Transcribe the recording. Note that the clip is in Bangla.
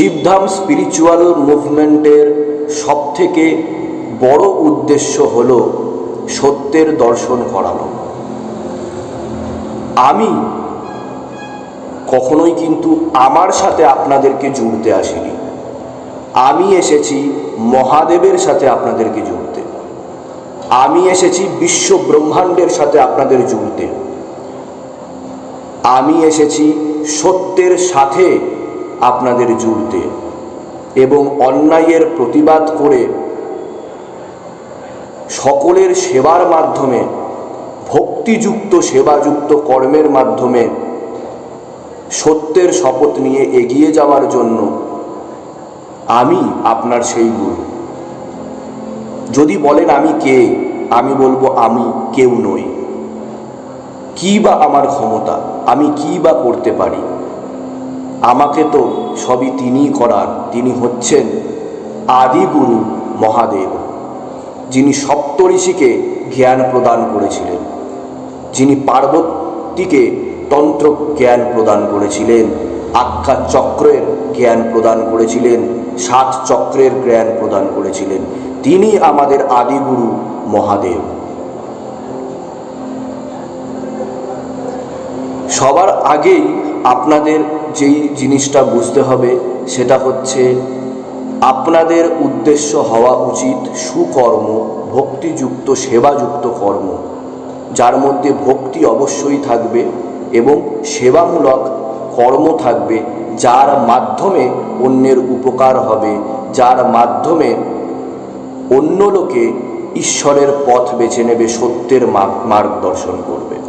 শিবধাম স্পিরিচুয়াল মুভমেন্টের সবথেকে বড় উদ্দেশ্য হল সত্যের দর্শন করানো আমি কখনোই কিন্তু আমার সাথে আপনাদেরকে জুড়তে আসিনি। আমি এসেছি মহাদেবের সাথে আপনাদেরকে জুড়তে। আমি এসেছি বিশ্ব ব্রহ্মাণ্ডের সাথে আপনাদের জুড়তে। আমি এসেছি সত্যের সাথে আপনাদের জুড়তে এবং অন্যায়ের প্রতিবাদ করে সকলের সেবার মাধ্যমে, ভক্তিযুক্ত, সেবাযুক্ত কর্মের মাধ্যমে সত্যের শপথ নিয়ে এগিয়ে যাওয়ার জন্য আমি আপনার সেই গুরু। যদি বলেন আমি কে, আমি বলব আমি কেউ নই। কি বা আমার ক্ষমতা, আমি কি বা করতে পারি? আমাকে তো সবই তিনিই করার, তিনি হচ্ছেন আদিগুরু মহাদেব, যিনি সপ্তঋষিকে জ্ঞান প্রদান করেছিলেন, যিনি পার্বতীকে তন্ত্র জ্ঞান প্রদান করেছিলেন, আখ্যা চক্রের জ্ঞান প্রদান করেছিলেন, সাত চক্রের জ্ঞান প্রদান করেছিলেন, তিনি আমাদের আদিগুরু মহাদেব। সবার আগেই আপনাদের যেই জিনিসটা বুঝতে হবে সেটা হচ্ছে আপনাদের উদ্দেশ্য হওয়া উচিত সুকর্ম, ভক্তিযুক্ত, সেবাযুক্ত কর্ম। যার মধ্যে ভক্তি অবশ্যই থাকবে এবং সেবামূলক কর্ম থাকবে, যার মাধ্যমে অন্যের উপকার হবে, যার মাধ্যমে অন্য লোকে ঈশ্বরের পথ বেছে নেবে, সত্যের মার্গদর্শন করবে।